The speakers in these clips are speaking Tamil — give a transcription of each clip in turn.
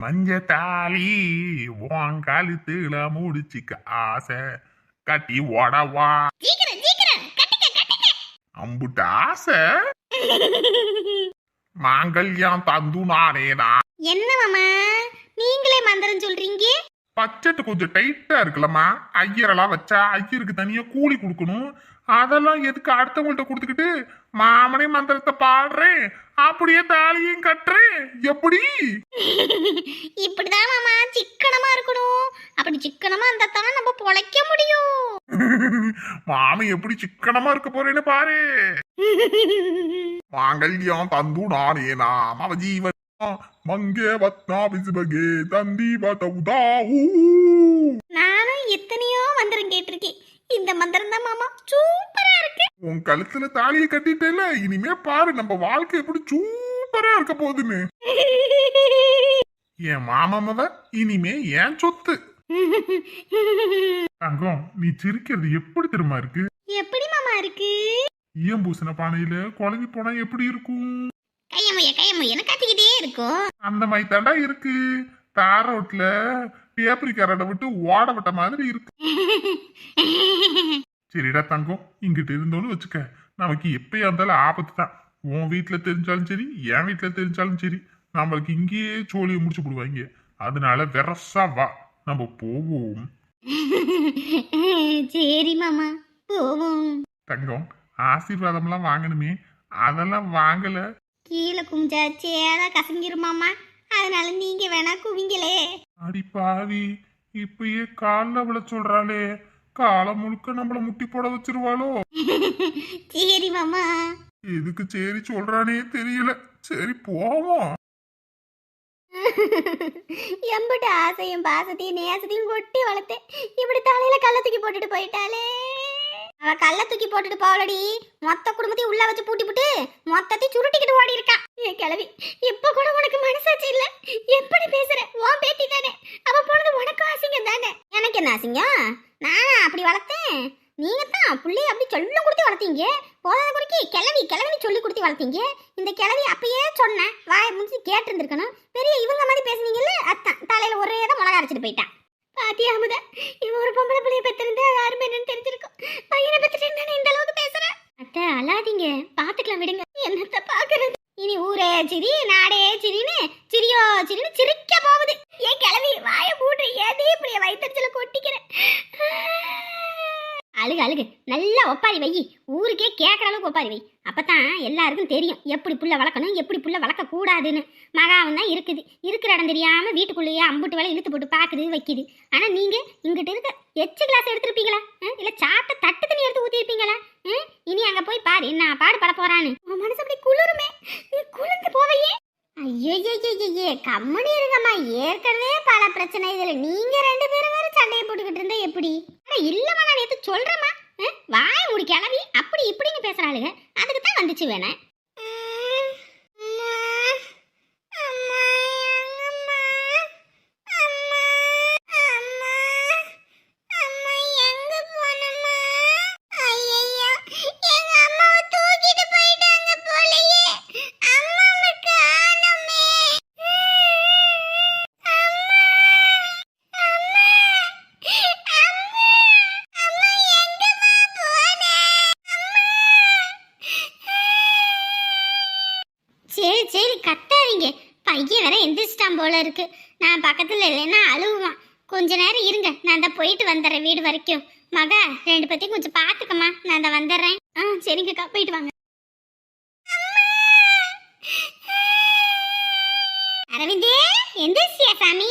மஞ்ச தாலி உன் கழுத்துல முடிச்சுக்க ஆசை. கட்டி கட்டிக்க அம்புட்ட ஆசை. மாங்கல்யம் தந்து நானேனா என்ன மாமா? நீங்களே மந்திரம் சொல்றீங்க? பட்ஜெட் கொஞ்சம் டைட்டா இருக்குல்லம்மா. ஐயரெல்லாம் வச்சா ஐயருக்கு தனியா கூலி கொடுக்கணும். அதெல்லாம் எதுக்கு அடுத்தவங்கள்ட்ட கொடுத்துக்கிட்டு மாமனே மந்திரத்தை பாடுறேன். அப்படியே தாலியும் கட்டுறேன் எப்படி? இப்படிதான் மாமா சிக்கனமா இருக்கணும். அப்படி சிக்கனமா இருந்தா தானே நம்ம பொழைக்க முடியும். மாமன் எப்படி சிக்கனமா இருக்க போறேன்னு பாரு. மாங்கல்யம் தந்து நானே நாம ஜீவன் மங்கே வத்னா பிசுபகே தந்தி பதவுதாஊ நானும் எத்தனையோ மந்திரம் கேட்டிருக்கேன். இந்த மந்திரம் தான் மாமா. சூப்பரா இருக்கு. உன் கழுத்துல தாலியை கட்டிட்டேல இனிமே பாரு நம்ம வாழ்க்கை எப்படி சூப்பரா இருக்க போகுதுன்னு. என் மாமாமவ இனிமே என் சொத்து. தங்கம் நீ சிரிக்கிறது எப்படி தெரியுமா இருக்கு? எப்படி மாமா இருக்கு? ஈயம் பூசின பானையில குழம்பி போனா எப்படி இருக்கும்? கையமுய கையமுய கத்திக்கிட்டே இருக்கும்? அந்த மாதிரி தாண்டா இருக்கு. தார ரோட்ல பேப்பரி கரடை விட்டு ஓட விட்ட மாதிரி இருக்கு. சரிடா தங்கம் இங்கிட்டு இருந்தோன்னு வச்சுக்க. நமக்கு எப்பயா இருந்தாலும் ஆபத்து தான். உன் வீட்டுல தெரிஞ்சாலும் சரி என் வீட்டுல தெரிஞ்சாலும் சரி நம்மளுக்கு இங்கேயே சோழியை முடிச்சு போடுவாங்க. அதனால வெரசா வா. நம்ம போவோம். சரி மாமா. போவோம். தங்கம் ஆசீர்வாதம்லாம் வாங்கணுமே. அதெல்லாம் வாங்கல. கீழே குமிஞ்சா சேரா கசங்கிரும் மாமா. அதனால நீங்க வேணா குவிங்களே. அடி பாவி இப்பயே காலில் விழ சொல்றாளே. காலம் முழுக்க நம்மள முட்டி போட வச்சிருவாளோ? சரி மாமா. எதுக்கு சரி சொல்றானே தெரியல. சரி போவோம். எம்பிட்டு ஆசையும் பாசத்தையும் நேசத்தையும் கொட்டி வளர்த்தேன். இப்படி தலையில கள்ள தூக்கி போட்டுட்டு போயிட்டாளே. அவ கல்ல தூக்கி போட்டுட்டு போவலடி மொத்த குடும்பத்தையும் உள்ள வச்சு பூட்டி புட்டு மொத்தத்தையும் சுருட்டிக்கிட்டு ஓடி இருக்கா ஏ கிளவி இப்ப கூட உனக்கு மனசாச்சு இல்ல. எப்படி பேசுற? உன் பேத்தி தானே. அவ போனது உனக்கு அசிங்கம் தானே. எனக்கு என்ன அசிங்கம்? நானா அப்படி வளர்த்தேன்? நீங்க தான் புள்ளைய அப்படி சொல்லும் கொடுத்து வளர்த்தீங்க. போதாத குறைக்கு கிளவி கிளவின்னு சொல்லி கொடுத்து வளர்த்தீங்க. இந்த கிளவி அப்பயே சொன்னேன் வாயை முடிச்சு கேட்டு இருந்திருக்கணும் பெரிய இவங்க மாதிரி பேசுனீங்கல்ல? அத்தான் தலையில ஒரே தான் மிளகா அரைச்சிட்டு போயிட்டான் பாத்தியா அமுதா? இவ ஒரு பொம்பளை பிள்ளைய பெற்றிருந்தா யாருமே என்னன்னு தெரிஞ்சிருக்கும். பையனை பெற்றுட்டு இந்த அளவுக்கு பேசுறேன் அத்தை அழாதீங்க. பாத்துக்கலாம் விடுங்க. என்னத்த பாக்குறது? இனி ஊரே சிரி நாடே சிரின்னு சிரியோ சிரின்னு சிரிக்க போகுது. ஏன் கிளவி வாயை மூடு ஏதே இப்படி வயிற்றுல கொட்டிக்கிறேன் அழுகு அழுகு. நல்லா ஒப்பாரி வை. ஊருக்கே கேட்குற அளவுக்கு ஒப்பாரி வை. அப்பதான் எல்லாருக்கும் தெரியும். எப்படி புள்ள வளர்க்கணும் எப்படி புள்ள வளர்க்க கூடாதுன்னு மகாவும் தான் இருக்குது. இருக்கிற இடம் தெரியாம வீட்டுக்குள்ளேயே அம்புட்டு வேலை இழுத்து போட்டு பார்க்குது வைக்குது. ஆனா நீங்க இங்கிட்ட இருக்க எச்சு கிளாஸ் எடுத்திருப்பீங்களா? இல்லை இல்ல சாப்பிட்ட தட்டு தண்ணி எடுத்து ஊற்றிருப்பீங்களா இனி அங்க போய் பாரு என்ன பாடு பட போறான்னு. உன் மனசு அப்படி குளிருமே. நீ குளிர்ந்து போவையே. ஐயோ ஐயோ கம்மனி இருங்கம்மா. ஏற்கனவே சரி சரி கத்தாதீங்க. பையன் வேற எந்திரிச்சிட்டான் போல இருக்கு. நான் பக்கத்துல இல்லைன்னா அழுவான் கொஞ்ச நேரம் இருங்க. நான் தான் போயிட்டு வந்துடுறேன் வீடு வரைக்கும். மக ரெண்டு பத்தியும் கொஞ்சம் பாத்துக்கம்மா. நான் தான் வந்துடுறேன். ஆ சரிங்கக்கா போயிட்டு வாங்க. அரவிந்தே எந்திரிச்சியா சாமி?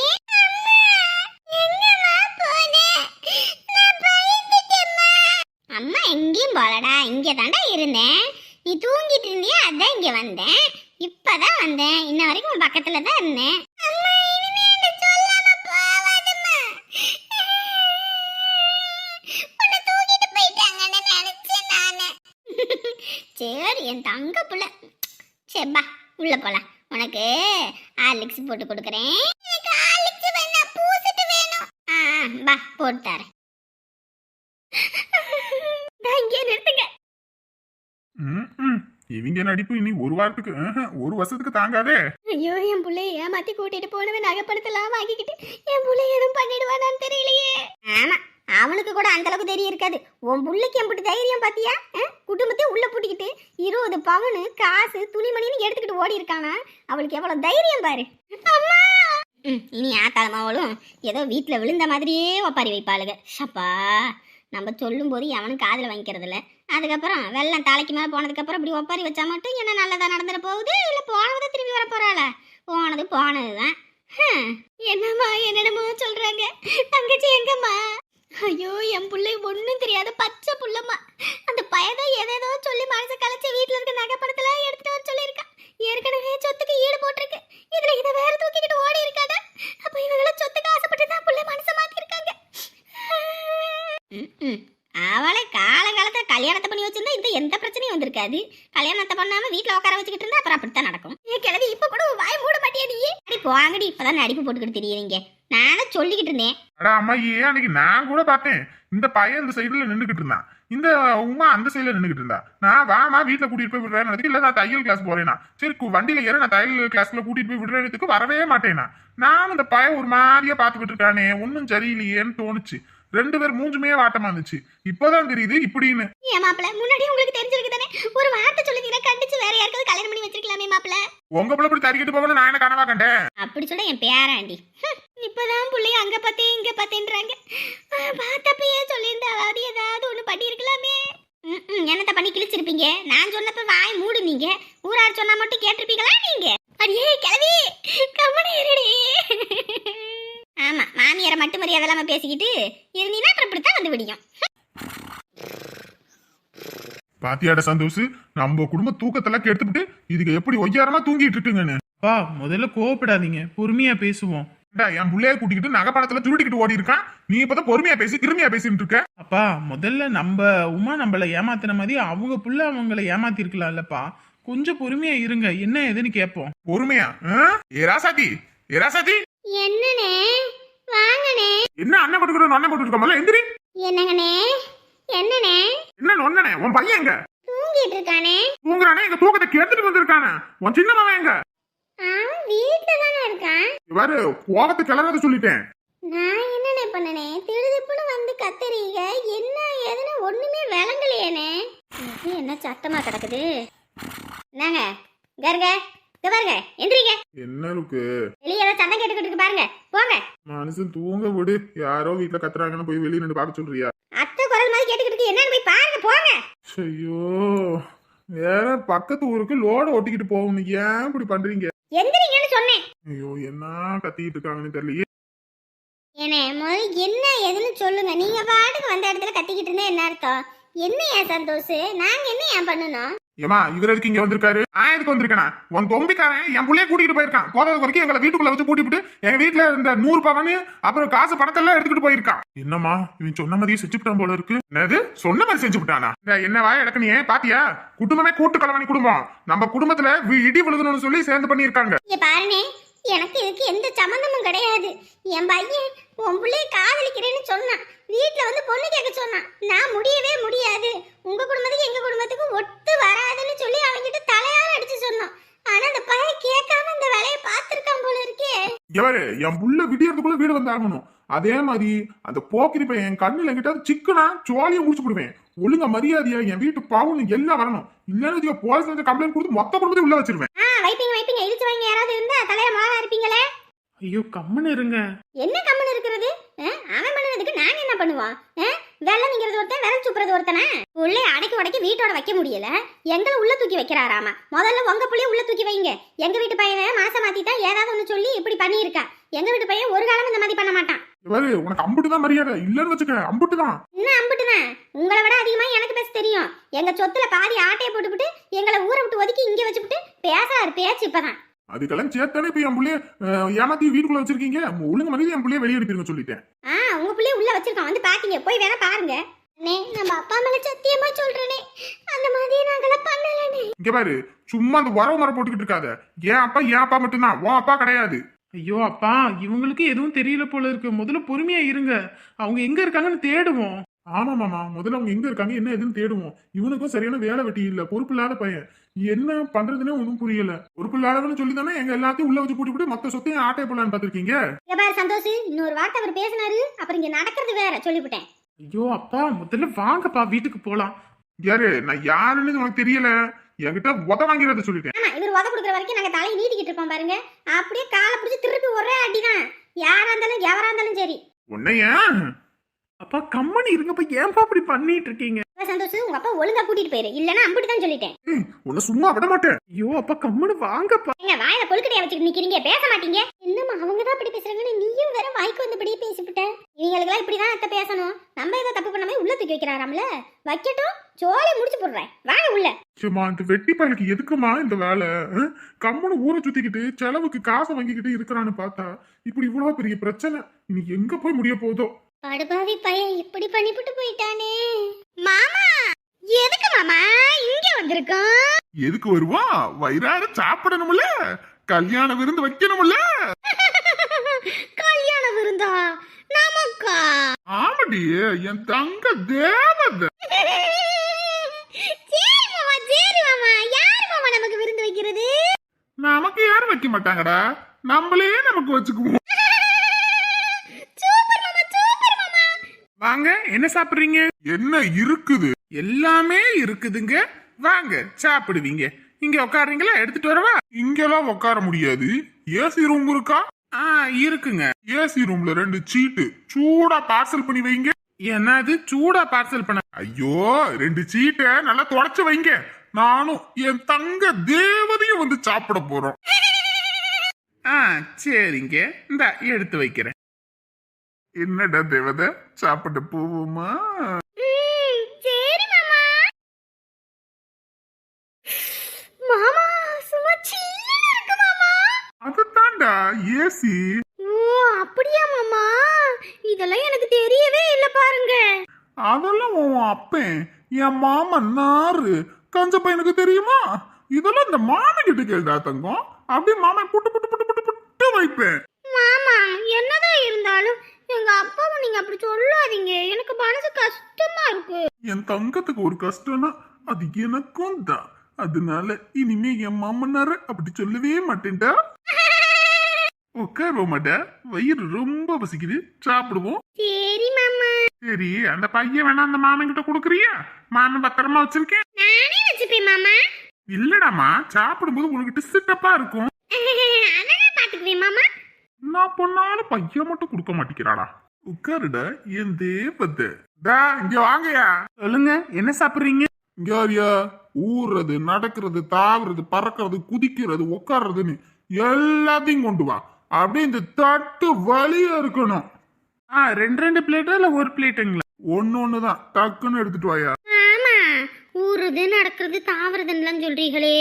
அம்மா எங்கேயும் போலடா. இங்கே தாண்டா இருந்தேன். நீ தூங்கிட்டு இருந்தியா? அதான் இங்க வந்தேன். இப்பதான் வந்தேன். இன்ன வரைக்கும் உன் பக்கத்துல தான் இருந்தேன் சரி என் தங்க புள்ள. சரிப்பா உள்ள போலாம். உனக்கு ஹார்லிக்ஸ் போட்டு கொடுக்குறேன். எனக்கு ஹார்லிக்ஸ் வேணாம் பூசிட்டு வேணும். ஆ பா போட்டு தரேன். இங்கே நிறுத்துங்க. ம், ம். இவங்க நடிப்பு இனி ஒரு வாரத்துக்கு ஒரு வருஷத்துக்கு தாங்காதே. ஐயோ என் புள்ளைய ஏமாத்தி கூட்டிட்டு போனவன் நகைப்படுத்தலாம் வாங்கிக்கிட்டு என் புள்ளைய எதுவும் பண்ணிடுவானான்னு தெரியலையே. ஆமா அவனுக்கு கூட அந்த அளவுக்கு தெரிய இருக்காது. உன் புள்ளைக்கு எம்பிட்டு தைரியம் பாத்தியா? குடும்பத்தை உள்ள பூட்டிக்கிட்டு இருபது பவுனு காசு துணிமணின்னு எடுத்துக்கிட்டு ஓடி இருக்கானா? அவளுக்கு எவ்வளவு தைரியம் பாரு. அம்மா! இனி ஆத்தாளமாவளும் ஏதோ வீட்டில் விழுந்த மாதிரியே ஒப்பாரி வைப்பாளுங்க ஷப்பா நம்ம சொல்லும்போது எவனும் காதில் வாங்கிக்கிறதில்ல. அதுக்கப்புறம் வெள்ளம் தலைக்கு மேலே போனதுக்கப்புறம் இப்படி ஒப்பாரி வச்சா மட்டும் என்ன நல்லதாக நடந்துட போகுது? இல்லை போனதை திரும்பி வர போறாள போனது போனது தான் என்னம்மா என்னென்னமோ சொல்கிறாங்க தங்கச்சி எங்கம்மா? ஐயோ என் பிள்ளை ஒன்றும் தெரியாத பச்சை புள்ளம்மா. அந்த பயதான் எதேதோ சொல்லி மனசை கலைச்சி வீட்டில் இருக்க நகைப்படத்தில் எடுத்துட்டு வர சொல்லியிருக்கான் ஏற்கனவே சொத்துக்கு ஈடு போட்டிருக்கு. இதில் இதை வேற தூக்கிக்கிட்டு ஓடி இருக்காங்க அப்போ இவங்கள சொத்துக்கு ஆசைப்பட்டு தான் பிள்ளை மனசை மாத்திருக்காங்க. அவளை காலகாலத்துல கல்யாணத்தை பண்ணி வச்சிருந்தா இந்த எந்த பிரச்சனையும் வந்திருக்காது. கல்யாணத்தை பண்ணாம வீட்ல உட்கார வச்சுக்கிட்டு இருந்தா அப்புறம் அப்படித்தான் நடக்கும். ஏ கிழவி இப்ப கூட வாய் மூட மாட்டியா நீ? அடி போங்கடி இப்பதான் நடிப்பு போட்டுக்கிட்டு தெரியுறீங்க. நானும் சொல்லிக்கிட்டு இருந்தேன். அடா அம்மா ஏன் அன்னைக்கு நான் கூட பார்த்தேன். இந்த பையன் இந்த சைடுல நின்னுகிட்டு இருந்தான். இந்த உமா அந்த சைடுல நின்னுகிட்டு இருந்தா. நான் வாமா வீட்டுல கூட்டிட்டு போய் விடுறேன் இல்ல நான் தையல் கிளாஸ் போறேனா. சரி வண்டியில ஏற நான் தையல் கிளாஸ்ல கூட்டிட்டு போய் விடுறதுக்கு வரவே மாட்டேனா. நான் இந்த பையன் ஒரு மாதிரியா பாத்துக்கிட்டு இருக்கானே ஒன்னும் சரியில்லையேன்னு தோணுச்சு. ரெண்டு பேர் மூஞ்சுமே வாட்டமா இருந்துச்சு. இப்பதான் தெரியுது இப்படின்னு. ஏன் மாப்பிள முன்னாடி உங்களுக்கு தெரிஞ்சிருக்கு தானே? ஒரு வார்த்தை சொல்லிக்கிற கண்டிச்சு வேற யாருக்காவது கல்யாணம் பண்ணி வச்சிருக்கலாமே மாப்பிள. உங்க பிள்ளை இப்படி தறிக்கிட்டு போகணும் நான் என்ன கனவா கண்டேன்? அப்படி சொல்ல என் பேராண்டி. இப்பதான் பிள்ளைய அங்க பார்த்தேன் இங்க பார்த்தேன்றாங்க. பார்த்தப்பயே சொல்லியிருந்தா அது ஏதாவது ஒண்ணு பண்ணியிருக்கலாமே. ம், ம், என்னத்த பண்ணி கிழிச்சிருப்பீங்க? நான் சொன்னப்ப வாய் மூடுனீங்க ஊரார் சொன்னா மட்டும் கேட்டிருப்பீங்களா நீங்க? அடியே கிளவி கம்மனி இருடி. ஆமா மாமியாரை மட்டும் மரியாதை இல்லாம பேசிக்கிட்டு இருந்தீங்கன்னா அப்புறம் இப்படித்தான் வந்து விடியும். பாத்தியாட சந்தோஷ் நம்ம குடும்ப தூக்கத்தெல்லாம் கெடுத்துட்டு இதுக்கு எப்படி ஒய்யாரமா தூங்கிட்டு இருக்குங்கன்னு. முதல்ல கோவப்படாதீங்க பொறுமையா பேசுவோம். என் புள்ளைய கூட்டிக்கிட்டு நகைப்படத்துல சுருட்டிக்கிட்டு ஓடி இருக்கான் நீ இப்பதான் பொறுமையா பேசி கிருமியா பேசிட்டு இருக்க. அப்பா முதல்ல நம்ம உமா நம்மள ஏமாத்தின மாதிரி அவங்க புள்ள அவங்கள ஏமாத்திருக்கலாம்லப்பா. கொஞ்சம் பொறுமையா இருங்க. என்ன ஏதுன்னு கேட்போம் பொறுமையா? ஏ ராசாத்தி? ஏ ராசாத்தி? என்னனே வாங்கனே என்ன அண்ணன் கொடுக்குற அண்ணன் போட்டு முதல்ல எந்திரி. என்னங்கண்ணே? என்னனே என்ன நொண்ணனே உன் பையன் எங்க? தூங்கிட்டு இருக்கானே. தூங்குறானே? எங்க தூக்கத்தை கெடுத்துட்டு வந்திருக்கானே? உன் சின்ன மகன் எங்க? அவன் வீட்டுல தானே இருக்கான் இவரு கோபத்தை கிளறாத சொல்லிட்டேன். நான் என்னண்ணே பண்ணனே? திடுதிப்புன்னு வந்து கத்துறீங்க. என்ன ஏதுன்னு ஒண்ணுமே விளங்கலையேனே இது என்ன சத்தமா கிடக்குது? என்னங்க கருங்க இங்க பாருங்க எந்திரிங்க. என்ன இருக்கு? வெளியே ஏதோ சண்டை கேட்டுக்கிட்டு இருக்கு பாருங்க. போங்க. மனுஷன் தூங்க விடு. யாரோ வீட்டுல கத்துறாங்கன்னு போய் வெளியே நின்று பார்க்க சொல்றியா? அத்தை குரல் மாதிரி கேட்டுக்கிட்டு இருக்கு. என்னன்னு போய் பாருங்க போங்க. ஐயோ வேற பக்கத்து ஊருக்கு லோட ஒட்டிக்கிட்டு போகணும். ஏன் இப்படி பண்றீங்க? எந்திரிங்கன்னு சொன்னேன். ஐயோ என்ன கத்திக்கிட்டு இருக்காங்கன்னு தெரியலையே. ஏனே முதல்ல என்ன ஏதுன்னு சொல்லுங்க. நீங்க பாட்டுக்கு வந்த இடத்துல கத்திக்கிட்டு இருந்தா என்ன அர்த்தம்? என்ன ஏன் சந்தோஷ்? நாங்க என்ன ஏன் பண்ணணும்? ஏமா இவர் எதுக்கு இங்க வந்திருக்காரு? நான் எதுக்கு வந்திருக்கேனா? உன் தொம்பிக்காரன் என் பிள்ளைய கூட்டிட்டு போயிருக்கான். போறது வரைக்கும் எங்களை வீட்டுக்குள்ள வச்சு கூட்டிட்டு எங்க வீட்டுல இருந்த நூறு பவனு அப்புறம் காசு பணத்தை எல்லாம் எடுத்துக்கிட்டு போயிருக்கான். என்னம்மா இவன் சொன்ன மாதிரியே செஞ்சுட்டான் போல இருக்கு. என்னது? சொன்ன மாதிரி செஞ்சு விட்டானா இந்த என்ன வாய இடக்கு பாத்தியா? குடும்பமே கூட்டு கலவாணி குடும்பம். நம்ம குடும்பத்துல வி- இடி விழுதணும்னு சொல்லி சேர்ந்து பண்ணியிருக்காங்க. எனக்கு இதுக்கு எந்த சம்மந்தமும் கிடையாது. என் பையன் உன் பிள்ளைய காதலிக்கிறேன்னு சொன்னான். வீட்டில் வந்து பொண்ணு கேட்க சொன்னான். நான் முடியவே முடியாது. உங்கள் குடும்பத்துக்கு எங்கள் குடும்பத்துக்கு ஒட்டு வராதுன்னு சொல்லி அவன்கிட்ட தலையால அடிச்சு சொன்னான். ஆனால் அந்த பையன் கேட்காம இந்த வேலையை பார்த்துருக்கான் போல இருக்கே. எவரு என் புள்ள விடியறதுக்குள்ள வீடு வந்தாகணும் அதே மாதிரி அந்த போக்கிரி பையன் என் கண்ணுல எங்கிட்ட சிக்கனா சோழியை முடிச்சு விடுவேன். ஒழுங்க மரியாதையா என் வீட்டு பாவுன்னு எல்லாம் வரணும். இல்லைன்னு போலீஸ் வந்து கம்ப்ளைண்ட் கொடுத்து மொத்த குடும்பத்தையும் உள்ள வச்சிருவேன். வைப்பீங்க இழுச்சு வாங்க யாராவது இருந்தா தலையில மாவா இருப்பீங்களே ஐயோ கம்முன்னு இருங்க. என்ன கம்மன் இருக்கிறது? அவன் பண்ணதுக்கு நாங்க என்ன பண்ணுவோம்? வெள்ளம்ங்கிறது ஒருத்தன் விரல் சுப்புறது ஒருத்தனா? உள்ளே அடக்கி உடைக்கி வீட்டோட வைக்க முடியல. எங்களை உள்ள தூக்கி வைக்கிறாராமா? முதல்ல உங்க புள்ளைய உள்ள தூக்கி வைங்க. எங்க வீட்டு பையனை மாசம் மாத்திட்டா ஏதாவது ஒண்ணு சொல்லி இப்படி பண்ணியிருக்கா. எங்க வீட்டு பையன் ஒரு காலம் இந்த மாதிரி பண்ண மாட்டான். இவரு உனக்கு அம்புட்டு தான் மரியாதை. இல்லன்னு வச்சுக்க அம்புட்டு தான் என்ன அம்புட்டுதான் உங்களை விட அதிகமா எனக்கு பேச தெரியும். எங்க சொத்துல பாதி ஆட்டையை போட்டுவிட்டு எங்களை ஊரை விட்டு ஒதுக்கி இங்க வச்சுவிட்டு பேசாரு பேச்சு இப்பதான். அதுக்கெல்லாம் சேர்த்தானே இப்ப என் புள்ளைய ஏமாத்தி வீட்டுக்குள்ள வச்சிருக்கீங்க ஒழுங்கு மரியாதை என் புள்ளைய வெளியே அனுப்பிடுங்க சொல்லிட்டேன். ஆ உங்க பிள்ளைய உள்ள வச்சிருக்கோம் வந்து பாத்தீங்க. போய் வேணா பாருங்க. அண்ணே நம்ம அப்பா மேல சத்தியமா சொல்றேனே. அந்த மாதிரி நாங்களாம் பண்ணலனே இங்க பாரு சும்மா அந்த உறவு மரம் போட்டுக்கிட்டு இருக்காத. என் அப்பா என் அப்பா மட்டும்தான். உன் அப்பா கிடையாது. ஐயோ அப்பா இவங்களுக்கு எதுவும் தெரியல போல இருக்கு. முதல்ல பொறுமையா இருங்க. அவங்க எங்க இருக்காங்கன்னு தேடுவோம். ஆமா மாமா. முதல்ல அவங்க எங்க இருக்காங்க என்ன ஏதுன்னு தேடுவோம். இவனுக்கும் சரியான வேலை வெட்டி இல்ல. பொறுப்பு இல்லாத பையன். என்ன பண்றதுன்னே ஒன்றும் புரியல. பொறுப்பு இல்லாதவன்னு சொல்லி தானே எங்க எல்லாத்தையும் உள்ள வச்சு கூட்டி போட்டு மொத்த சொத்தையும் ஆட்டை போலான்னு பாத்திருக்கீங்க பாரு சந்தோஷ் இன்னொரு வார்த்தை அவர் பேசினாரு. அப்புறம் இங்க நடக்கிறது வேற. சொல்லிவிட்டேன். ஐயோ அப்பா. முதல்ல வாங்கப்பா. வீட்டுக்கு போலாம். யாரு? நான் யாருன்னு உனக்கு தெரியல. என்கிட்ட உத வாங்கிறத சொல்லிட்டேன். ஆமா இவர் உத கொடுக்குற வரைக்கும் நாங்க தலையை நீட்டிக்கிட்டு இருப்போம் பாருங்க. அப்படியே காலை பிடிச்சி திருப்பி ஒரே அடிதான். யாரா இருந்தாலும் எவரா இருந்தாலும் சரி. உன்னைய? அப்பா கம்மனி இருங்கப்பா ஏன்பா அப்படி பண்ணிட்டு இருக்கீங்க சந்தோஷ் உங்க அப்பா ஒழுங்கா கூட்டிட்டு போயிரு. இல்லன்னா அம்பிட்டு தான் சொல்லிட்டேன். உன்னை சும்மா விட மாட்டேன். ஐயோ அப்பா கம்மனு வாங்கப்பா. ஏங்க வாயில கொழுக்கட்டையை வச்சுட்டு நிக்கிறீங்க பேச மாட்டீங்க. என்னம்மா அவங்க தான் இப்படி பேசுறாங்கன்னு நீயும் வேற வாய்க்கு வந்தபடியே பேசிவிட்ட. இவங்களுக்குலாம் இப்படிதான் அத்தை பேசணும். நம்ம ஏதோ தப்பு பண்ணாம உள்ள தூக்கி வைக்கிறாராம்ல. வைக்கட்டும் சோலை முடிச்சு போடுறேன். வாங்க உள்ள. சும்மா இந்த வெட்டி பயலுக்கு எதுக்குமா இந்த வேலை? அஹ்? கம்முன்னு ஊரை சுத்திக்கிட்டு செலவுக்கு காசை வாங்கிக்கிட்டு இருக்கிறான்னு பார்த்தா இப்படி இவ்வளவு பெரிய பிரச்சனை. இனி எங்க போய் முடிய போதோ? படுபாவி பையன் இப்படி பண்ணிவிட்டு போயிட்டானே. மாமா எதுக்கு மாமா இங்க வந்திருக்கோம்? எதுக்கு வருவான் வயிறார சாப்பிடணும்ல? கல்யாண விருந்து வைக்கணும்ல? கல்யாண விருந்தா? நமக்கா? ஆமாடி என் தங்க தேவதை. சரி மாமா சரி மாமா. யார் மாமா நமக்கு விருந்து வைக்கிறது? நமக்கு யாரும் வைக்க மாட்டாங்கடா. நம்மளே நமக்கு வச்சுக்குவோம் சூப்பர் மாமா சூப்பர் மாமா வாங்க என்ன சாப்பிடுறீங்க? என்ன இருக்குது? எல்லாமே இருக்குதுங்க. வாங்க சாப்பிடுவீங்க. இங்க உட்காருங்களா எடுத்துட்டு வரவா? இங்கெல்லாம் உட்கார முடியாது. ஏசி ரூம் இருக்கா? ஆ இருக்குங்க. ஏசி ரூம்ல ரெண்டு சீட்டு. சூடா பார்சல் பண்ணி வைங்க. என்னது? சூடா பார்சல் பண்ண ஐயோ ரெண்டு சீட்டை நல்லா தொடச்சு வைங்க. நானும் என் தங்க தேவதையும் வந்து சாப்பிட போறோம். ஆ சரிங்க. இந்த எடுத்து வைக்கிறேன். என்னடா தேவதை? சாப்பிட போவோமா? மாமா. மாமா மாமா. அதுதான்டா ஏசி. ஓ அப்படியா மாமா? இதெல்லாம் எனக்கு தெரியவே இல்ல பாருங்க. அதெல்லாம் உன் அப்பன் என் மாமன் நாரு. கஞ்ச பையனுக்கு தெரியுமா? இதெல்லாம் இந்த மாமன் கிட்ட கேள்டா தங்கம். அப்படியே மாமன் புட்டு புட்டு புட்டு புட்டு புட்டு வைப்பேன். மாமா என்னதான் இருந்தாலும் எங்க அப்பாவை நீங்க அப்படி சொல்லாதீங்க. எனக்கு மனசு கஷ்டமா இருக்கு. என் தங்கத்துக்கு ஒரு கஷ்டம்னா அது எனக்கும் தான் அதனால இனிமே என் மாமனார அப்படி சொல்லவே மாட்டேன்டா. உட்காருவோம் மாட்டா வயிறு ரொம்ப பசிக்குது சாப்பிடுவோம். சரி மாமா. சரி அந்த பையன் வேணா அந்த மாமன் கிட்ட கொடுக்குறியா? மாமன் பத்திரமா வச்சிருக்கேன். நானே வச்சுப்பேன் மாமா. இல்லடாமா சாப்பிடும்போது உனக்கிட்ட சிட்டப்பா இருக்கும். அதெல்லாம் பாத்துக்குவேன் மாமா. நான் பொண்ணாலும் பையன் மட்டும் கொடுக்க மாட்டேங்கிறாடா உட்காருடா என் தேவத்தை. டா இங்க வாங்கயா சொல்லுங்க என்ன சாப்பிடுறீங்க? இங்க வாரியா. ஊறுறது நடக்கிறது தாவுறது பறக்கிறது குதிக்கிறது உட்கார்றதுன்னு எல்லாத்தையும் கொண்டு வா. அப்படியே இந்த தட்டு வலியா இருக்கணும். ஆ ரெண்டு ரெண்டு பிளேட்டா இல்ல ஒரு பிளேட்டுங்களா? ஒன்னு ஒண்ணுதான். டக்குன்னு எடுத்துட்டு வாயா ஆமா ஊறுது நடக்கிறது தாவறதுன்னு சொல்றீங்களே.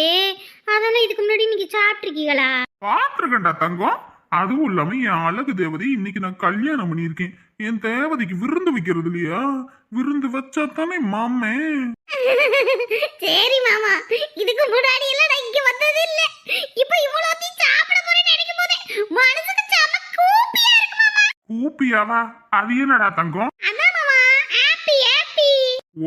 அதெல்லாம் இதுக்கு முன்னாடி நீங்க சாப்பிட்டுருக்கீங்களா? பாத்துருக்கேன்டா தங்கம். அதுவும் இல்லாம என் அழகு தேவதை இன்னைக்கு நான் கல்யாணம் பண்ணியிருக்கேன். என் தேவதைக்கு விருந்து வைக்கிறது இல்லையா? விருந்து வச்சா தானே மாமே. சரி மாமா இதுக்கு முன்னாடி எல்லாம் நான் இங்க வந்தது இல்ல. இப்ப இவ்வளோத்தையும் சாப்பிட போறேன்னு நினைக்கும் போதே மனசுக்கு செம கூப்பியா இருக்கு மாமா. கூப்பியாவா? அது என்னடா தங்கம்?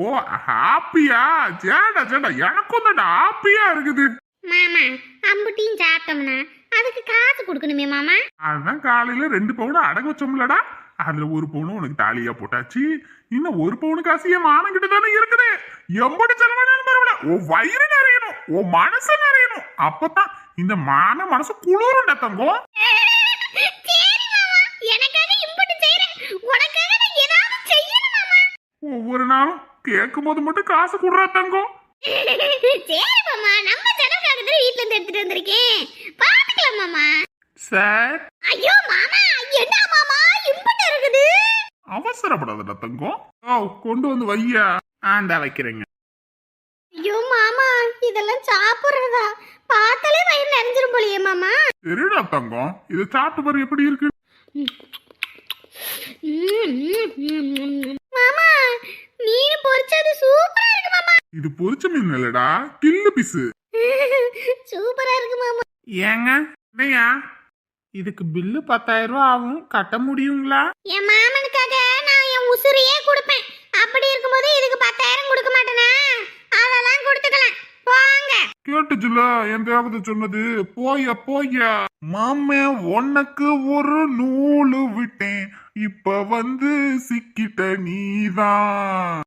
ஓ ஹாப்பியா சேடா சேடா எனக்கும் தான்டா ஹாப்பியா இருக்குது. மாமா அம்புட்டியும் சாப்பிட்டோம்னா அதுக்கு காசு கொடுக்கணுமே மாமா. அதான் காலையில ரெண்டு பவுன் அடகு வச்சோம்லடா. அதுல ஒரு பவுன் உனக்கு தாலியா போட்டாச்சு. இன்னும் ஒரு பவுனுக்கு காசு என் மானம் கிட்ட தானே இருக்குது. எம்படி செலவானாலும் பரவாயில்ல. உன் வயிறு நிறையணும். உன் மனசு நிறையணும். அப்பதான் இந்த மான மனசு குளிரும்டா தங்கம் ஒவ்வொரு நாளும் கேட்கும் போது மட்டும் காசு கொடுறா தங்கம் சரி மாமா. நம்ம செலவுக்காக வீட்ல இருந்து எடுத்துட்டு வந்திருக்கேன். சார். ஐயோ மாமா என்ன மாமா இம்புட்டு இருக்குது? அவசரப்படாதடா தங்கம். ஓ கொண்டு வந்து வையா. ஆண்டா வைக்கிறேங்க. ஐயோ மாமா இதெல்லாம் சாப்பிடுறதா? பார்த்தாலே வயிறு நிறைஞ்சிரும் போலயே மாமா. சரிடா தங்கம். இதை சாப்பிட்டு பாரு எப்படி இருக்கு. மாமா மீன் பொரிச்சது சூப்பரா இருக்கு மாமா. இது பொரிச்ச மீன் இல்லடா கில்லு பிசு சூப்பரா இருக்கு மாமா. ஏங்க இல்லையா இதுக்கு பில்லு பத்தாயிரம் ரூபா ஆகும். கட்ட முடியுங்களா? என் மாமனுக்காக நான் என் உசுரையே கொடுப்பேன். அப்படி இருக்கும்போது இதுக்கு பத்தாயிரம் கொடுக்க மாட்டேனா? அதெல்லாம் கொடுத்துக்கலாம். போங்க. கேட்டுச்சுல என் தேவதை சொன்னது போய போய. மாமே உனக்கு ஒரு நூலு விட்டேன். இப்ப வந்து சிக்கிட்ட நீதான்.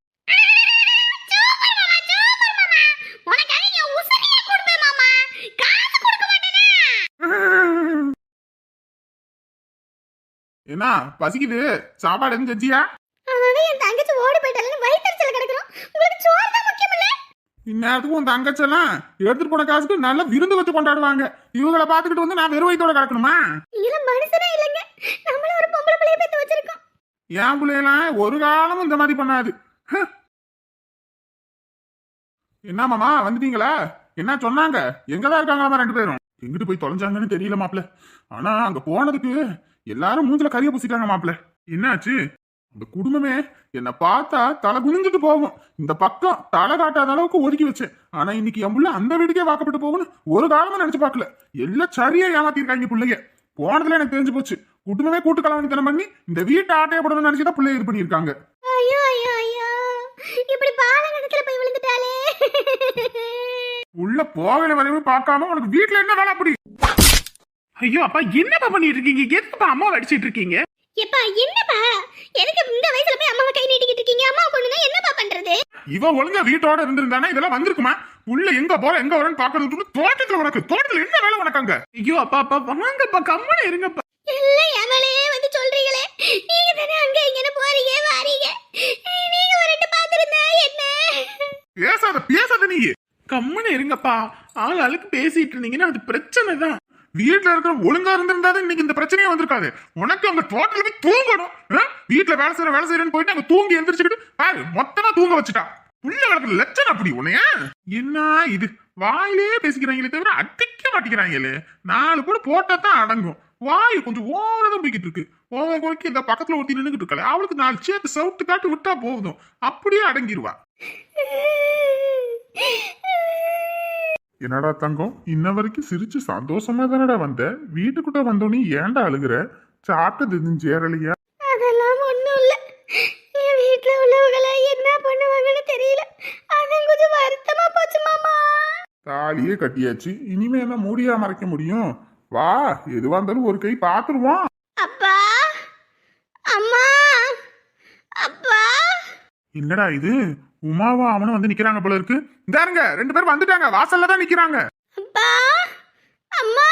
என்ன பசிக்குது. சாப்பாடு எதுவும் செஞ்சியா? என் தங்கச்சி ஓடி போயிட்டாலும் வயிற்றுச்சல கிடக்குறோம் உங்களுக்கு சோறு தான் முக்கியம் இல்ல இந்நேரத்துக்கு உன் தங்கச்செல்லாம் எடுத்துட்டு போன காசுக்கு நல்ல விருந்து வச்சு கொண்டாடுவாங்க. இவங்களை பார்த்துக்கிட்டு வந்து நான் வெறும் வயித்தோட கிடக்கணுமா? நீங்களும் மனுஷனே இல்லைங்க. நம்மளும் ஒரு பொம்பளை பிள்ளைய பெத்து வச்சிருக்கோம். என் பிள்ளையெல்லாம் ஒரு காலமும் இந்த மாதிரி பண்ணாது. என்ன மாமா வந்துட்டீங்களா? என்ன சொன்னாங்க? எங்கதான் இருக்காங்களாமா ரெண்டு பேரும்? எங்கிட்டு போய் தொலைஞ்சாங்கன்னு தெரியல மாப்ள ஆனா அங்க போனதுக்கு எல்லாரும் மூஞ்சில கரிய பூசிட்டாங்க மாப்ள என்னாச்சு? அந்த குடும்பமே என்ன பார்த்தா தலை குனிஞ்சிட்டு போகும். இந்த பக்கம் தலை காட்டாத அளவுக்கு ஒதுக்கி வச்சேன். ஆனா இன்னைக்கு என் புள்ள அந்த வீட்டுக்கே வாக்கப்பட்டு போகும்னு ஒரு காலமும் நினைச்சு பார்க்கல. எல்லாம் சரியா ஏமாத்திருக்காங்க பிள்ளைங்க. போனதுல எனக்கு தெரிஞ்சு போச்சு. குடும்பமே கூட்டு கலவணித்தனம் பண்ணி இந்த வீட்டை ஆட்டைய போடணும்னு நினைச்சுதான் பிள்ளைய இது பண்ணியிருக்காங்க. ஐயோ ஐயோ ஐயோ. இப்படி பாலகணத்துல போய் விழுந்துட்டாலே உள்ள போகல வரையும் பார்க்காம உனக்கு வீட்டுல என்ன வேலை அப்படி? ஐயோ அப்பா என்னப்பா பண்ணிட்டு இருக்கீங்க எதுக்குப்பா அம்மாவை அடிச்சிட்டு இருக்கீங்க எப்பா என்னப்பா? எதுக்கு இந்த வயசுல போய் அம்மாவை கை நீட்டிக்கிட்டு இருக்கீங்க? அம்மா கொண்டுனா என்னப்பா பண்றது? இவ ஒழுங்கா வீட்டோட இருந்திருந்தானே? இதெல்லாம் வந்திருக்குமா? உள்ள எங்க போற எங்க வரன்னு பாக்குறது தோட்டத்துல உனக்கு தோட்டத்துல என்ன வேலை உனக்கு அங்க? ஐயோ அப்பா அப்பா வாங்கப்பா கம்மன இருங்கப்பா. எல்லாம் எமலையே வந்து சொல்றீங்களே? நீங்க தானே அங்க இங்கன்னு போறீங்க வாரீங்க? நீங்க ஒரு ரெண்டு பாத்துருந்தா என்ன? பேசாத பேசாத நீ. கம்மன இருங்கப்பா. ஆள் ஆளுக்கு பேசிட்டு இருந்தீங்கன்னா அது பிரச்சனை தான் வீட்டுல இருக்கிற ஒழுங்கா இருந்திருந்தாதான் இன்னைக்கு இந்த பிரச்சனையே வந்திருக்காது. உனக்கு அங்க டோட்டல் போய் தூங்கணும். ஆ? வீட்டுல வேலை செய்யற வேலை செய்யறேன்னு போயிட்டு அங்க தூங்கி எந்திரிச்சுக்கிட்டு பாரு மொத்தமா தூங்க வச்சுட்டா. உள்ள வளர்க்குற லட்சம் அப்படி உன்னைய என்ன இது? வாயிலே பேசிக்கிறாங்களே தவிர அடிக்க மாட்டேங்கிறாங்களே. நாலு கூட போட்டா தான் அடங்கும். வாய் கொஞ்சம் ஓரதான் போய்கிட்டு இருக்கு. ஓவர் கோய்க்கு இந்த பக்கத்துல ஒருத்தி நின்னுகிட்டு இருக்கல அவளுக்கு நாலு சேர்த்து சவுட்டு காட்டு விட்டா போதும். அப்படியே அடங்கிடுவா என்னடா தங்கம்? இன்ன வரைக்கும் சிரிச்சு சந்தோஷமா தானடா வந்த? வீட்டுக்குள்ள வந்தோடனே ஏன்டா அழுகுற? சாப்பிட்டது எதுவும் சேரலையா? அதெல்லாம் ஒண்ணும் இல்ல. என் வீட்ல உள்ளவங்கள என்ன பண்ணுவாங்கன்னு தெரியல. அதான் கொஞ்சம் வருத்தமா போச்சு மாமா. தாலியே கட்டியாச்சு. இனிமே என்ன மூடியா மறைக்க முடியும்? வா எதுவா இருந்தாலும் ஒரு கை பாத்துருவோம் அப்பா அம்மா அப்பா என்னடா இது? உமாவும் அவனும் வந்து நிக்கிறாங்க போல இருக்கு. இந்தாருங்க ரெண்டு பேரும் வந்துட்டாங்க. வாசல்ல தான் நிக்கிறாங்க. அப்பா அம்மா.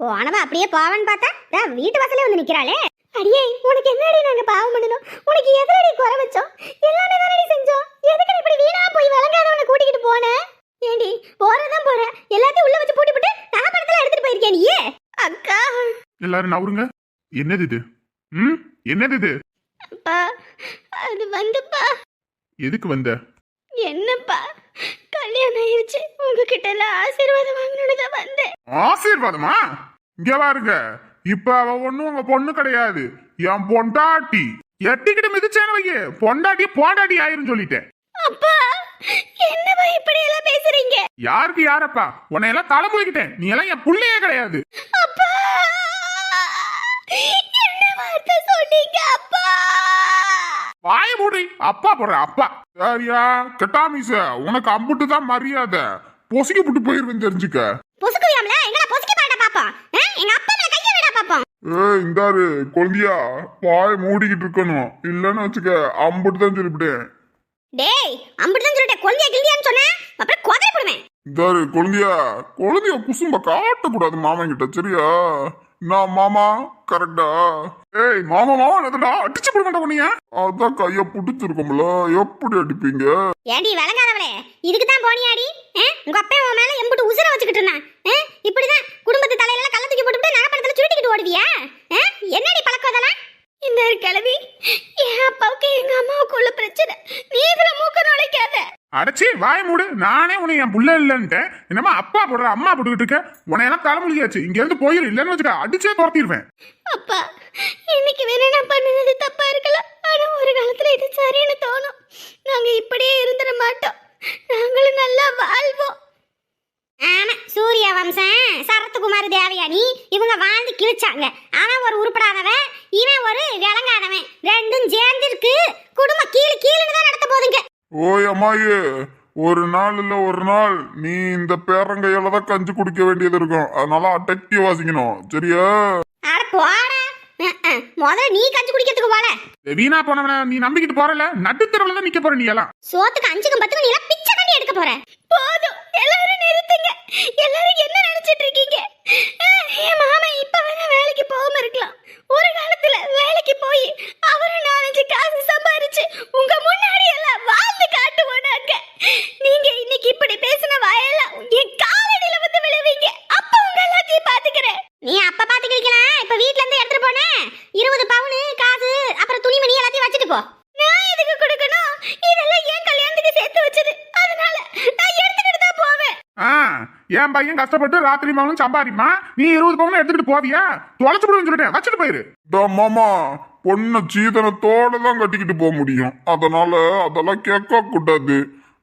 போனவ அப்படியே போவன்னு பார்த்தா இதா வீட்டு வாசலே வந்து நிக்கிறாளே. அடியே உனக்கு என்னடி நாங்க பாவம் பண்ணணும்? உனக்கு எதிரடி குறை வச்சோம்? எல்லாமே தானடி செஞ்சோம்? எதுக்கு இப்படி வீணா போய் விளங்காதவனை கூட்டிக்கிட்டு போன? ஏண்டி போறதான் போற. எல்லாத்தையும் உள்ள வச்சு பூட்டி போட்டு நகைப்படத்துல எடுத்துட்டு போயிருக்கே நீ அக்கா. எல்லாரும் நவருங்க. என்னது இது? ம்? என்னது இது? அப்பா அது வந்துப்பா. எதுக்கு வந்த? என்னப்பா கல்யாணம் ஆயிடுச்சு. உங்ககிட்ட எல்லாம் ஆசீர்வாதம் வாங்கணும்னு தான் வந்தேன். ஆசீர்வாதமா? இங்க பாருங்க இப்ப அவ ஒண்ணும் உங்க பொண்ணு கிடையாது. என் பொண்டாட்டி. எட்டிக்கிட்டு மிதிச்சேன்னு வையே. பொண்டாட்டி பொண்டாட்டி ஆயிரும் சொல்லிட்டேன். அப்பா என்னப்பா இப்படி எல்லாம் பேசுறீங்க? யாருக்கு யாரப்பா? உன்னை எல்லாம் தலைமுறைக்கிட்டேன் நீ எல்லாம் என் புள்ளையே கிடையாது. அப்பா என்ன வார்த்தை சொன்னீங்க அப்பா? வாய மூடி. அப்பா போடுற அப்பா. சரியா கெட்டாமிச உனக்கு அம்புட்டு தான் மரியாதை. பொசுக்கி புட்டு போயிருவேன் தெரிஞ்சுக்க. பொசுக்குவியாம்ல? எங்கடா பொசுக்கி பாருடா பாப்போம்? எங்க அப்பா மேல கைய விடா பாப்போம். ஏய் இந்தாரு குழந்தையா வாய் மூடிக்கிட்டு இருக்கணும். இல்லன்னு வச்சுக்க அம்புட்டு தான் சொல்லிவிட்டேன் டேய் அம்பிட்டு சொல்லிட்டேன் கொல்லியா கில்லியான்னு சொன்னேன் அப்புறம் போடுவேன். இந்தாரு குழந்தையா குழந்தைய குசும்ப காட்டக்கூடாது மாமன் கிட்ட சரியா? நான் மாமா கரெக்டா ஏய் மாமா மாமா என்னடா அடிச்சு போட மாட்டா உன்னைய. அதான் கைய புடிச்சிருக்கும்ல எப்படி அடிப்பீங்க? ஏண்டி வளங்காதவளே இதுக்கு தான் போனியாடி? உங்க அப்பா உன் மேல எம்புட்டு உசுர வச்சுக்கிட்டு இருந்தான். ஆ? இப்படிதான் குடும்பத்து தலையில கள்ள தூக்கி போட்டுட்டு நகைப்படத்துல சுருட்டிக்கிட்டு ஓடுவியா? என்னடி பழக்கம் அதெல்லாம் இந்த கிழவி என் அப்பாவுக்கு எங்க அம்மாவுக்கு உள்ள பிரச்சனை. நீ இதுல மூக்க நுழைக்காத. அடைச்சி வாய மூடு. நானே உன்னை என் புள்ள இல்லன்ட்டேன். என்னமா அப்பா போடுற அம்மா போட்டுக்கிட்டு இருக்க? உன்னை எல்லாம் தலைமொழியாச்சு இங்க இருந்து போயிரு. இல்லன்னு வச்சுக்க அடிச்சே துரத்திடுவேன் அப்பா இன்னைக்கு வேணா நான் பண்ணது தப்பா இருக்கலாம் ஆனா ஒரு காலத்துல இது சரின்னு தோணும். நாங்க இப்படியே இருந்துட மாட்டோம். நாங்களும் நல்லா வாழ்வோம். ஆமா சூர்யா வம்சம் சரத்குமார் தேவயானி இவங்க வாழ்ந்து கிழிச்சாங்க. அவன் ஒரு உருப்படாதவன் இவன் ஒரு விளங்காதவன். ரெண்டும் சேர்ந்து இருக்கு குடும்பம் கீழே கீழே தான் ஓய் அம்மாயே ஒரு நாள் இல்ல ஒரு நாள் நீ இந்த பேரங்கையால தான் கஞ்சி குடிக்க வேண்டியது இருக்கும். அதனால அடக்கி வாசிக்கணும். சரியா? அட போடா. முதல்ல நீ கஞ்சி குடிக்கிறதுக்கு போல. வீணா போனவன நீ நம்பிக்கிட்டு போறல? நடுத்தரவுல தான் நிக்க போற நீ எல்லாம் சோத்துக்கு அஞ்சுக்கும் பத்துக்கும் நீ எல்லாம் பிச்சை தண்ணி எடுக்க போற. போதும். எல்லாரும் நிறுத்துங்க. எல்லாரும் என்ன நினைச்சிட்டு இருக்கீங்க? என் மாமன் இப்ப வேணா வேலைக்கு போகாம இருக்கலாம். ஒரு காலத்துல வேலைக்கு போய் அவரு நாலஞ்சு காசு சம்பாரிச்சு உங்க முன்னாடி எல்லாம் வாழ்ந்து காட்டுவோம் நாங்க. நீங்க இன்னைக்கு இப்படி பேசின வாயெல்லாம் என் காலடியில வந்து விழுவீங்க. அப்ப உங்க எல்லாத்தையும் பாத்துக்கிறேன் நீ அப்ப பாத்துக்கலாம் இப்ப வீட்ல இருந்து இருபது பவுனு காசு அப்புறம் துணிமணி எல்லாத்தையும் வச்சுட்டு போ. நான் எதுக்கு கொடுக்கணும்? இதெல்லாம் ஏன் கல்யாணத்துக்கு சேர்த்து வச்சது. அதனால நான் எடுத்துக்கிட்டு தான் போவேன். ஆ என் பையன் கஷ்டப்பட்டு ராத்திரி மகனும் சம்பாதிமா நீ இருபது பவுன் எடுத்துட்டு போவியா? தொலைச்சு விடுவேன்னு சொல்லிட்டேன். வச்சுட்டு போயிரு. மாமா பொண்ணை சீதனத்தோட தான் கட்டிக்கிட்டு போக முடியும். அதனால அதெல்லாம் கேட்க கூடாது.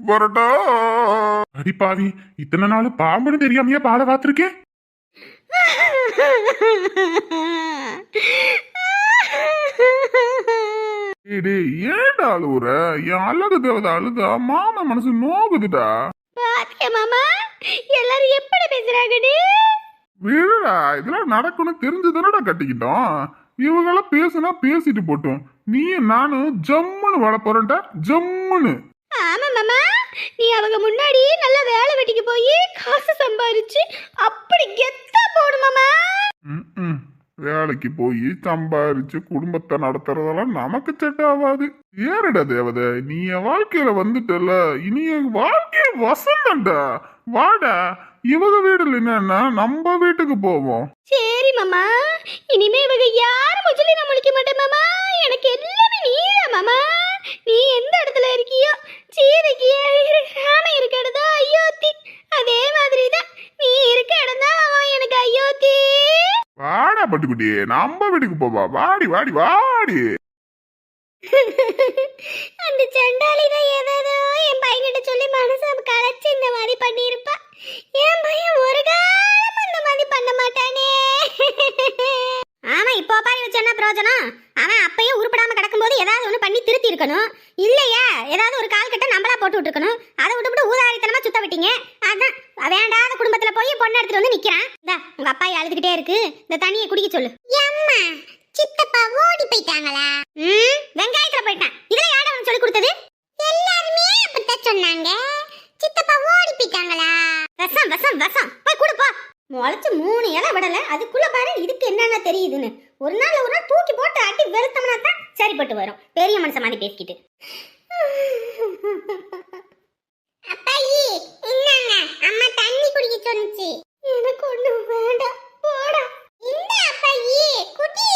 வரட்டா. அடிப்பாவி இத்தனை நாள் பாம்புன்னு தெரியாமையே பாட பார்த்திருக்கேன் ஏன்டா அழுவுற? என் அழகு தேவதை அழுதா? மாமா மனசு நோகுதுடா. பாத்தியா மாமா? எல்லாரும் எப்படி பேசுறாங்கடி? விடுடா இதெல்லாம் நடக்கணும் தெரிஞ்சுதானடா கட்டிக்கிட்டோம். இவங்கெல்லாம் பேசுனா பேசிட்டு போட்டோம். நீ நானும் ஜம்முன்னு வாழ போறேன்டா ஜம்முன்னு. ஆமா மாமா. நீ அவங்க முன்னாடி நல்ல வேலை வெட்டிக்கு போய் காசு சம்பாரிச்சு அப்படி கெத்தா போடு மாமா. ம்ம். வேலைக்கு போய் சம்பாரிச்சு குடும்பத்தை நடத்துறதெல்லாம் நமக்கு செட் ஆகாது ஏறடா தேவதை நீ என் வாழ்க்கையில வந்துட்டல இனி என் வாழ்க்கைய வசந்தண்டா வாடா இவங்க வீடு என்னன்னா நம்ம வீட்டுக்கு போவோம். சரி மாமா இனிமே இவங்க யாரும் முச்சலி நான் முழிக்க மாட்டேன் மாமா எனக்கு எல்லாமே நீதான் மாமா நீ எந்த இடத்துல இருக்கியோ சீதைக்கு ராம இருக்க இடம் தான் அயோத்தி. அதே மாதிரி தான் நீ இருக்க இடம் தான் எனக்கு அயோத்தி. வாடா பட்டுக்குட்டி நம்ம வீட்டுக்கு போவா. வாடி வாடி வாடி. அந்த சண்டாளி தான் ஏதாவது என் பையன்கிட்ட சொல்லி மனசை கலைச்சு இந்த மாதிரி பண்ணியிருப்பா என் பையன் ஒரு காலம் இந்த மாதிரி பண்ண மாட்டானே ஆமா இப்போ பாரு வச்சு என்ன பிரயோஜனம் அவன் அப்பயே உருப்படாம கிடக்கும்போது ஏதாவது ஒண்ணு பண்ணி திருத்தி இருக்கணும் இல்லையா ஏதாவது ஒரு கால் கட்ட நம்மளா போட்டு விட்டுருக்கணும் அதை விட்டுவிட்டு ஊதாரித்தனமா சுத்த விட்டீங்க அதான் வேண்டாத குடும்பத்துல போய் பொண்ணு எடுத்துட்டு வந்து நிக்கிறான் இந்தா உங்க அப்பா அழுதுகிட்டே இருக்கு இந்த தண்ணியை குடிக்க சொல்லு அம்மா சித்தப்பா ஓடி போயிட்டாங்களா ம் வெங்காயத்துல போயிட்டான் இதுல யாரா அவனுக்கு சொல்லி கொடுத்தது எல்லாருமே அப்படித்தான் சொன்னாங்க சித்தப்பா ஓடி போயிட்டாங்களா விஷம் விஷம் விஷம் போய் கொடு போ முளைச்சு மூணு இலை விடல அதுக்குள்ள பாரு இதுக்கு என்னென்ன தெரியுதுன்னு ஒரு நாள் ஒரு நாள் தூக்கி போட்டு அட்டி வெறுத்தோம்னா தான் சரிப்பட்டு வரும் பெரிய மனுஷன் மாதிரி பேசிக்கிட்டு அப்பாயி இன்னாங்க அம்மா தண்ணி குடிக்க சொன்னுச்சு எனக்கு ஒண்ணும் வேண்டாம் போடா இந்த அப்பாயி குட்டி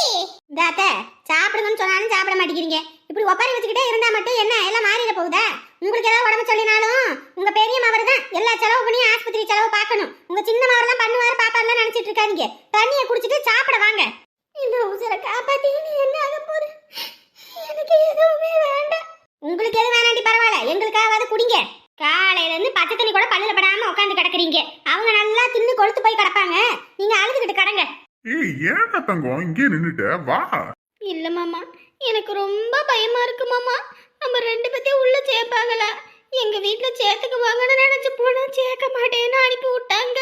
தாத்த சாப்பிடுங்கன்னு சொன்னாலும் சாப்பிட மாட்டேங்கிறீங்க இப்படி ஒப்பாரி வச்சுக்கிட்டே இருந்தா மட்டும் என்ன எல்லாம் மாறிட போகுதா உங்களுக்கு ஏதாவது உடம்பு சொல்லினாலும் உங்க பெரிய மவர் தான் எல்லா செலவு பண்ணி ஆஸ்பத்திரி செலவு பார்க்கணும் உங்க சின்ன மவர் தான் பண்ணுவாரு பாப்பாலாம் நினைச்சிட்டு இருக்காதீங்க தண்ணியை குடிச்சிட்டு சாப்பிட வாங்க இந்த உசுரை காப்பாத்தி நீ என்ன ஆக போகுது எனக்கு எதுவுமே வேண்டாம் உங்களுக்கு எது வேணாண்டி பரவாயில்ல எங்களுக்காவது குடிங்க காலையில இருந்து பச்சை தண்ணி கூட பல்லுல படாம உட்காந்து கிடக்குறீங்க அவங்க நல்லா தின்னு கொழுத்து போய் கிடப்பாங்க நீங்க அழுதுகிட்டு கடங்க ஏய் ஏன்டா தங்கம் இங்கே நின்னுட்ட வா இல்ல மாமா எனக்கு ரொம்ப பயமா இருக்கு மாமா நம்ம ரெண்டு பேத்தையும் உள்ள சேர்ப்பாங்களா எங்க வீட்ல சேர்த்துக்கு வாங்கன்னு நினைச்சு சேர்க்க மாட்டேன்னு அனுப்பி விட்டாங்க.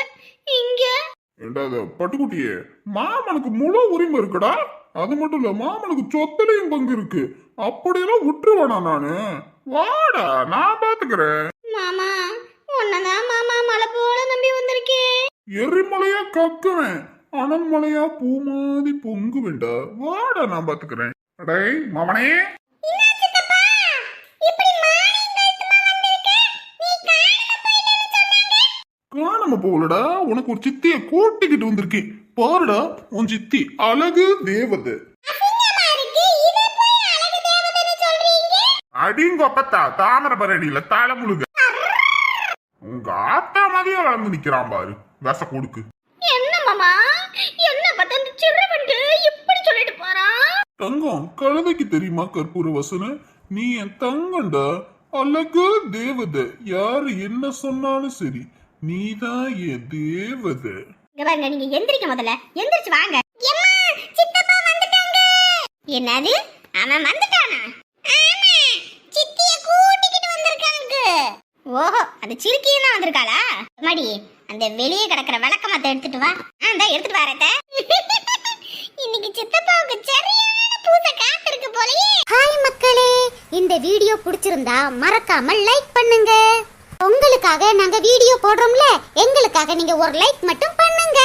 இங்க. ஏண்டா அது பட்டுக்குட்டியே? மாமனுக்கு முழு உரிமை இருக்குடா? அது மட்டும் இல்ல மாமனுக்கு சொத்துலையும் பங்கு இருக்கு. அப்படியெல்லாம் விட்டுருவானா நானு? வாடா நான் பாத்துக்கிறேன். மாமா உன்னதான் மாமா மலை போல நம்பி வந்திருக்கேன். எரிமலையா கக்குவேன். அனல்மலையா பூ மாதிரி பொங்குவேண்டா வாடா நான் பாத்துக்கிறேன். அடே மாமனே. காணாம போகலடா உனக்கு ஒரு சித்திய கூட்டிக்கிட்டு வந்திருக்கேன். பாருடா உன் சித்தி அழகு தேவதை. அடிங்கொப்பத்தா தாமரை பரடியில தலை முழுக. உங்க ஆத்தா மாதிரியே வளர்ந்து நிக்கிறான் பாரு. விச கொடுக்கு. என்ன மாமா? என்ன பார்த்தா இந்த சிறுவன்ட்டு இப்படி சொல்லிட்டு போறான் தங்கம் கழுதைக்கு தெரியுமா கற்பூர வசன? நீ என் தங்கண்டா அழகு தேவதை. யாரு என்ன சொன்னாலும் சரி நீதான் என் தேவதை. பாருங்க நீங்க எந்திரிக்க முதல்ல. எந்திரிச்சு வாங்க. சித்தப்பா வந்துட்டாங்க. என்னது? அவன் வந்துட்டானா? ஆமா சித்திய கூட்டிக்கிட்டு வந்திருக்காங்க. ஓஹோ அது சிறுக்கியே தான் வந்திருக்காளா? மடி அந்த வெளியே கிடக்குற விளக்கமாத்த எடுத்துட்டு வா. ஆ இந்த எடுத்துட்டு வரேன் இன்னைக்கு சித்தப்பாவுக்கு சரியான பூச காத்திருக்கு போலயே. ஹாய் மக்களே. இந்த வீடியோ பிடிச்சிருந்தா மறக்காம லைக் பண்ணுங்க. உங்களுக்காக நாங்க வீடியோ போடுறோம்ல எங்களுக்காக நீங்க ஒரு லைக் மட்டும் பண்ணுங்க.